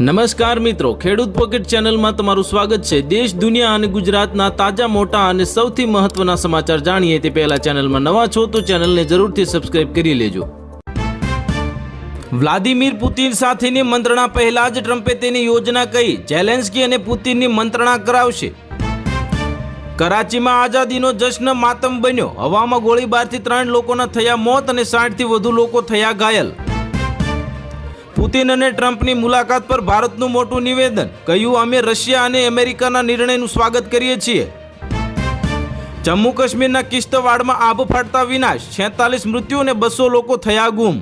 નમસ્કાર મિત્રો, ખેડૂત પોકેટ ચેનલમાં તમારું સ્વાગત છે. દેશ, દુનિયા અને ગુજરાતના તાજા, મોટા અને સૌથી મહત્વના સમાચાર જાણીએ તે પહેલા ચેનલમાં નવા છો તો ચેનલને જરૂરથી સબસ્ક્રાઇબ કરી લેજો. વ્લાદિમીર પુતિન સાથેની મંત્રણા પહેલા જ ટ્રમ્પે તેની યોજના કહી ઝેલેન્સ્કી અને પુતિનની મંત્રણા કરાવશે. કરાચીમાં આઝાદીનો જશ્ન માતમ બન્યો. હવામાં ગોળીબારથી ત્રણ લોકોના થયા મોત અને સાઠથી વધુ લોકો થયા ઘાયલ. પુતિન અને ટ્રમ્પની મુલાકાત પર ભારતનું મોટું નિવેદન, કહ્યું, અમે રશિયા અને અમેરિકાના નિર્ણયનું સ્વાગત કરીએ છીએ. જમ્મુ કાશ્મીરના કિશ્તવાડમાં આબ ફાટતા વિનાશ, છેતાલીસ મૃત્યુ અને બસો લોકો થયા ગુમ.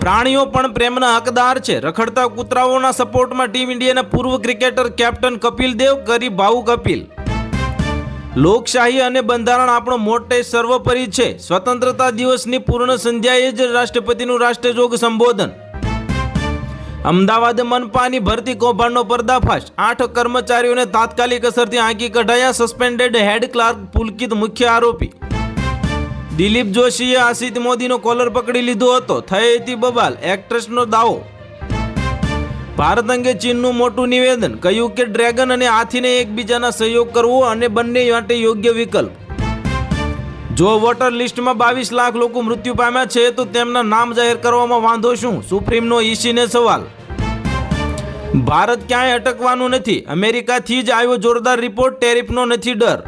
પ્રાણીઓ પણ પ્રેમના હકદાર છે. રખડતા કૂતરાઓના સપોર્ટમાં ટીમ ઇન્ડિયાના પૂર્વ ક્રિકેટર કેપ્ટન કપિલ દેવ કરી ભાવુક અપીલ લોકશાહી અને બંધારણ આપણો મોટે સર્વોપરી છે. સ્વતંત્રતા દિવસની પૂર્ણ સંધ્યાએ જ રાષ્ટ્રપતિનું રાષ્ટ્રજોગ સંબોધન. અમદાવાદ મનપાની ભરતી કૌભાંડનો પર્દાફાશ. આઠ કર્મચારીઓને તાત્કાલિક અસરથી આંકી કઢાયા સસ્પેન્ડેડ હેડ ક્લાર્ક પુલકિત મુખ્ય આરોપી. દિલીપ જોશીએ આશિત મોદીનો કોલર પકડી લીધો હતો. થઈ હતી બબાલ એક્ટ્રેસનો દાવો. ભારત અંગે ચીનનું મોટું નિવેદન, કહ્યું કે ડ્રેગન અને હાથીને એકબીજાના સહયોગ કરવો અને બંને માટે યોગ્ય વિકલ્પ. જો વોટર લિસ્ટમાં બાવીસ લાખ લોકો મૃત્યુ પામ્યા છે, તો તેમના નામ જાહેર કરવામાં વાંધો શું? સુપ્રીમનો ઈસીને સવાલ. ભારત ક્યાંય અટકવાનું નથી. અમેરિકાથી જ આવ્યો જોરદાર રિપોર્ટ, ટેરિફનો નથી ડર.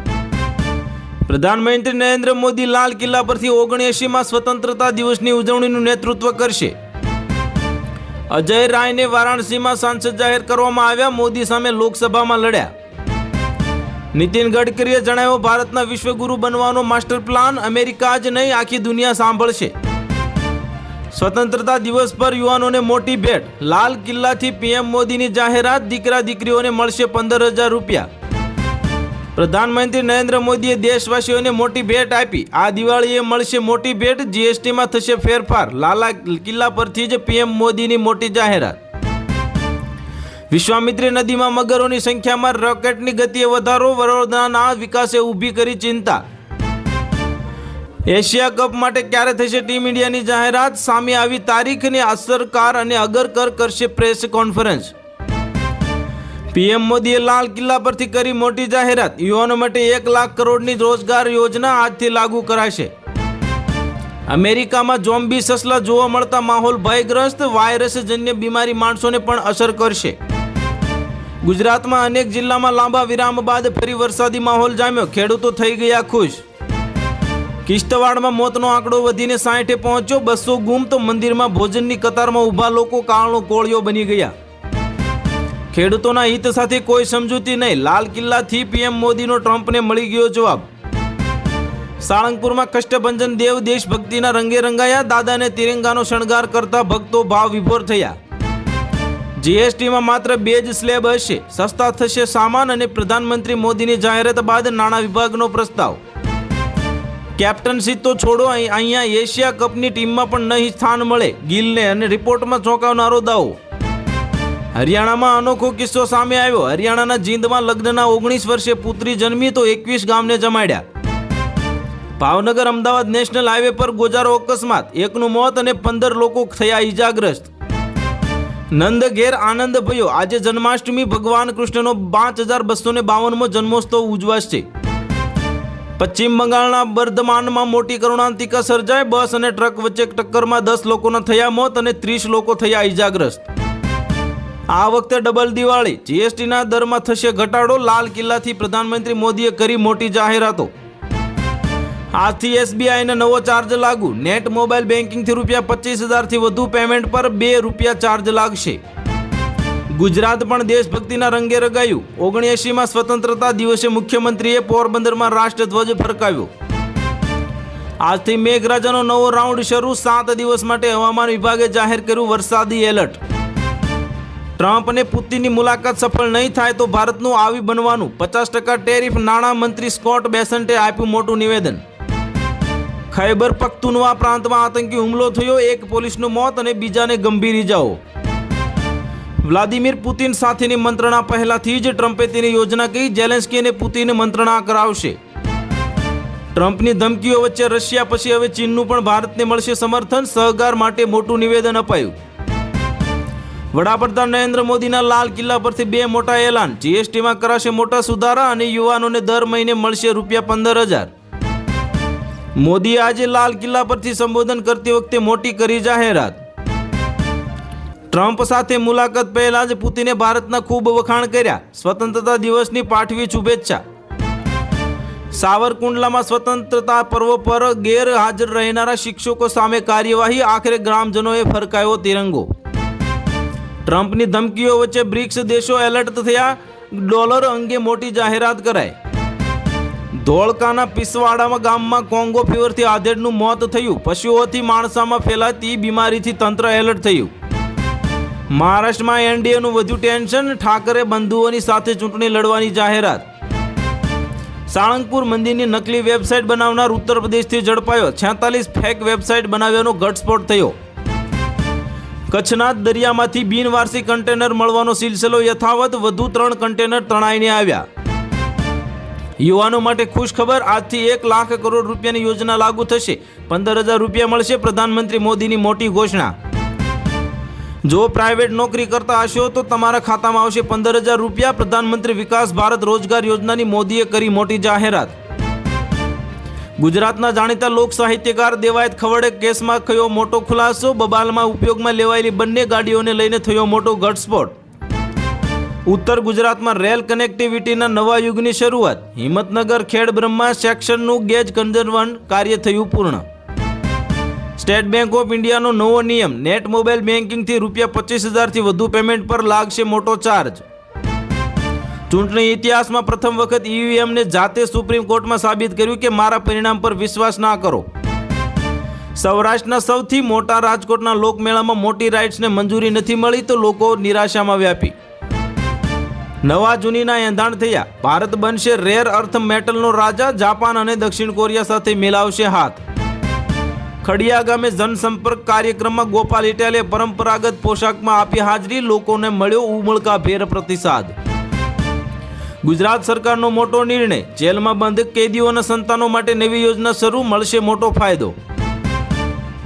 પ્રધાનમંત્રી નરેન્દ્ર મોદી લાલ કિલ્લા પરથી ઓગણએંશીમાં સ્વતંત્રતા દિવસની ઉજવણીનું નેતૃત્વ કરશે. અજય રાયને વારાણસીમાં સાંસદ જાહેર કરવામાં આવ્યા, મોદી સામે લોકસભામાં લડ્યા. નીતિન ગડકરીએ જણાવ્યું, ભારતના વિશ્વગુરુ બનવાનો માસ્ટર પ્લાન અમેરિકા જ નહીં, આખી દુનિયા સાંભળશે. સ્વતંત્રતા દિવસ પર યુવાનોને મોટી ભેટ. લાલ કિલ્લાથી પીએમ મોદીની જાહેરાત દીકરા દીકરીઓને મળશે પંદર હજાર રૂપિયા. પ્રધાનમંત્રી નરેન્દ્ર મોદીએ દેશવાસીઓને મોટી ભેટ આપી. આ દિવાળીએ મળશે મોટી ભેટ, જીએસટીમાં થશે ફેરફાર. લાલા કિલ્લા પરથી જ પીએમ મોદીની મોટી જાહેરાત. વિશ્વામિત્રી નદીમાં મગરોની સંખ્યામાં રોકેટની ગતિએ વધારો, વડોદરાના વિકાસે ઊભી કરી ચિંતા. એશિયા કપ માટે ક્યારે થશે ટીમ ઇન્ડિયાની જાહેરાત? સામે આવી તારીખની અસરકાર અને અગરકર કરશે પ્રેસ કોન્ફરન્સ. પીએમ મોદીએ લાલ કિલ્લા પરથી કરી મોટી જાહેરાત. યુવાનો માટે એક લાખ કરોડની રોજગાર યોજના આજથી લાગુ કરાશે. અમેરિકામાં જોમ્બી સસલા જોવા મળતા માહોલ ભયગ્રસ્ત. વાયરસજન્ય બીમારી માણસોને પણ અસર કરશે. ગુજરાતમાં અનેક જિલ્લામાં લાંબા વિરામ બાદ ફરી વરસાદી માહોલ જામ્યો. ખેડૂતો થઈ ગયા ખુશ. કિશ્તવાડમાં મોતનો આંકડો વધીને સાઠે પહોંચ્યો. બસો ગુમ તો મંદિરમાં ભોજનની કતારમાં ઊભા લોકો કાળનો કોળિયો બની ગયા. ખેડૂતોના હિત સાથે કોઈ સમજૂતી નહીં. લાલ કિલ્લાથી પીએમ મોદીનો ટ્રમ્પને મળી ગયો જવાબ. સાળંગપુરમાં કષ્ટભંજન દેવ દેશભક્તિના રંગે રંગાયા. દાદાને તિરંગાનો શણગાર કરતા ભક્તો ભાવ વિભોર થયા. જીએસટીમાં માત્ર બે જ સ્લેબ હશે. સસ્તા થશે સામાન અને પ્રધાનમંત્રી મોદીની જાહેરાત બાદ નાણાં વિભાગનો પ્રસ્તાવ. કેપ્ટનશી તો છોડો અહીં- અહીંયા એશિયા કપની ટીમમાં પણ નહીં સ્થાન મળે. ગિલને અને રિપોર્ટમાં ચોંકાવનારો દાવો. હરિયાણામાં અનોખો કિસ્સો સામે આવ્યો. હરિયાણાના જીંદમાં લગ્નના ઓગણીસ વર્ષે પુત્રી જન્મી તો એકવીસ ગામને જમાડ્યા. ભાવનગર અમદાવાદ નેશનલ હાઈવે પર ગોજારો અકસ્માત. એકનું મોત અને પંદર લોકો થયા ઈજાગ્રસ્ત. નંદ ઘેર આનંદ ભયો. આજે જન્માષ્ટમી, ભગવાન કૃષ્ણનો પાંચ હજાર બસો ને બાવનમો જન્મોત્સવ ઉજવાશે. પશ્ચિમ બંગાળના બર્ધમાનમાં મોટી કરુણાંતિકા સર્જાય બસ અને ટ્રક વચ્ચે ટક્કરમાં દસ લોકોના થયા મોત અને ત્રીસ લોકો થયા ઈજાગ્રસ્ત. આ વખતે ડબલ દિવાળી. જીએસટીના દરમાં થશે ઘટાડો. લાલ કિલ્લાથી પ્રધાનમંત્રી મોદીએ કરી મોટી જાહેરાતો. આજથી એસબીઆઈને નવો ચાર્જ લાગુ. નેટ મોબાઈલ બેન્કિંગથી રૂપિયા પચીસ હજારથી વધુ પેમેન્ટ પર બે રૂપિયા ચાર્જ લાગશે. ગુજરાત પણ દેશભક્તિના રંગે રગાયું. ઓગણએંશીમાં સ્વતંત્રતા દિવસે મુખ્યમંત્રીએ પોરબંદરમાં રાષ્ટ્રધ્વજ ફરકાવ્યો. આજથી મેઘરાજાનો નવો રાઉન્ડ શરૂ. સાત દિવસ માટે હવામાન વિભાગે જાહેર કર્યું વરસાદી એલર્ટ. ટ્રમ્પ અને પુતિનની મુલાકાત સફળ નહીં થાય તો ભારતનું આવી બનવાનું. પચાસ ટકા ટેરિફ નાણાં મંત્રી સ્કોટ બેસન્ટે આપ્યું મોટું નિવેદન. ખૈબર પખ્તુનવા પ્રાંતમાં આતંકી હુમલો થયો. એક પોલીસનું મોત અને બીજાને ગંભીર ઇજાઓ વ્લાદિમીર પુતિન સાથેની મંત્રણા પહેલાથી જ ટ્રમ્પે તેની યોજના કહી ઝેલેન્સ્કી અને પુતિને મંત્રણા કરાવશે. ટ્રમ્પની ધમકીઓ વચ્ચે રશિયા પછી હવે ચીનનું પણ ભારતને મળશે સમર્થન, સહકાર માટે મોટું નિવેદન અપાયું. વડાપ્રધાન નરેન્દ્ર મોદીના લાલ કિલ્લા પરથી બે મોટા એલાન. જીએસટીમાં કરાશે મોટા સુધારા અને યુવાનોને દર મહિને મળશે રૂપિયા પંદર હજાર. મોદીએ આજે લાલ કિલ્લા પરથી સંબોધન કરતી વખતે મોટી કરી જાહેરાત. ટ્રમ્પ સાથે મુલાકાત પહેલા જ પુતિને ભારતના ખૂબ વખાણ કર્યા. સ્વતંત્રતા દિવસની પાઠવી શુભેચ્છા. સાવરકુંડલામાં સ્વતંત્રતા પર્વ પર ગેરહાજર રહેનારા શિક્ષકો સામે કાર્યવાહી. આખરે ગ્રામજનોએ ફરકાયો તિરંગો. ટ્રમ્પની ધમકીઓ વચ્ચે બ્રિક્સ દેશો એલર્ટ થયા. ડોલર અંગે મોટી જાહેરાત કરાઈ. ધોળકાના પિસવાડામાં ગામમાં કોંગો ફીવરથી આધેડનું મોત થયું. પશુઓથી માણસામાં ફેલાતી બીમારીથી તંત્ર એલર્ટ થયું. મહારાષ્ટ્રમાં એનડીએનું વધુ ટેન્શન, ઠાકરે બંધુઓની સાથે ચૂંટણી લડવાની જાહેરાત. સાળંગપુર મંદિરની નકલી વેબસાઇટ બનાવનાર ઉત્તર પ્રદેશથી ઝડપાયો. છેતાલીસ ફેક વેબસાઇટ બનાવ્યાનો ઘટસ્ફોટ થયો. કચ્છના દરિયામાંથી બિનવારસી કન્ટેનર મળવાનો સિલસિલો યથાવત વધુ ત્રણ કન્ટેનર તણાઈને આવ્યા. યુવાનો માટે ખુશ ખબર, આજથી એક લાખ કરોડ રૂપિયાની યોજના લાગુ થશે. પંદર હજાર રૂપિયા મળશે પ્રધાનમંત્રી મોદીની મોટી ઘોષણા. જો પ્રાઇવેટ નોકરી કરતા હશો તો તમારા ખાતામાં આવશે પંદર હજાર રૂપિયા. પ્રધાનમંત્રી વિકાસ ભારત રોજગાર યોજનાની મોદીએ કરી મોટી જાહેરાત. ગુજરાતના જાણીતા લોક સાહિત્યકાર દેવાયત ખવડે કેસમાં થયો મોટો ખુલાસો. બબાલમાં ઉપયોગમાં લેવાયેલી બંને ગાડીઓને લઈને થયો મોટો ઘટસ્ફોટ. ઉત્તર ગુજરાતમાં રેલ કનેક્ટિવિટીના નવા યુગની શરૂઆત. હિંમતનગર ખેડ બ્રહ્મા સેક્શનનું ગેજ કન્ઝર્વન કાર્ય થયું પૂર્ણ. સ્ટેટ બેંક ઓફ ઇન્ડિયાનો નવો નિયમ. નેટ મોબાઈલ બેન્કિંગથી રૂપિયા પચીસ હજારથી વધુ પેમેન્ટ પર લાગશે મોટો ચાર્જ. ચૂંટણી ઇતિહાસમાં પ્રથમ વખત ઈવીએમને જાતે સુપ્રીમ કોર્ટમાં સાબિત કર્યું કે મારા પરિણામ પર વિશ્વાસ ના કરો. સૌરાષ્ટ્રના સૌથી મોટા રાજકોટના લોકમેળામાં મોટી રાઇડ્સને મંજૂરી નથી મળી તો લોકો નિરાશામાં વ્યાપી. નવા જૂનીના એંધાણ થયા. ભારત બનશે રેર અર્થ મેટલનો રાજા, જાપાન અને દક્ષિણ કોરિયા સાથે મિલાવશે હાથ. ખડિયા ગામે જનસંપર્ક કાર્યક્રમમાં ગોપાલ ઇટાલે પરંપરાગત પોશાકમાં આપી હાજરી. લોકોને મળ્યો ઉમળકાભેર પ્રતિસાદ. ગુજરાત સરકારનો મોટો નિર્ણય. જેલમાં બંધ કેદીઓના સંતાનો માટે નવી યોજના શરૂ. મળશે મોટો ફાયદો.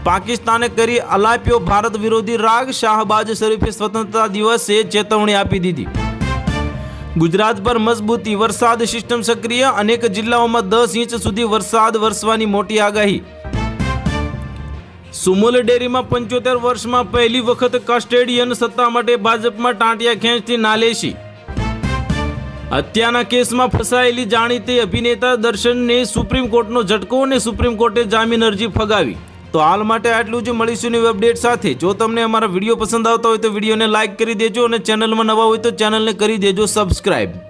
પાકિસ્તાને કરી અલાપ્યો ભારત વિરોધી રાગ. શાહબાજ શરીફે સ્વતંત્રતા દિવસે ચેતવણી આપી દીધી. ગુજરાત પર મજબૂતી. વરસાદ સિસ્ટમ સક્રિય. અનેક જિલ્લાઓમાં દસ ઇંચ સુધી વરસાદ વરસવાની મોટી આગાહી. સુમુલ ડેરીમાં પંચોતેર વર્ષમાં પહેલી વખત કસ્ટેડિયન સત્તા માટે ભાજપમાં ટાંટિયા ખેંચતી નાલેશી. હત્યાના કેસમાં ફસાયેલી જાણીતી અભિનેતા દર્શનને સુપ્રીમ કોર્ટનો ઝટકો અને સુપ્રીમ કોર્ટે જામીન અરજી ફગાવી. તો હાલ માટે આટલું જ. મળીશું ન્યૂ અપડેટ સાથે. જો તમને અમારા વીડિયો પસંદ આવતા હોય તો વિડીયોને લાઇક કરી દેજો અને ચેનલમાં નવા હોય તો ચેનલને કરી દેજો સબસ્ક્રાઇબ.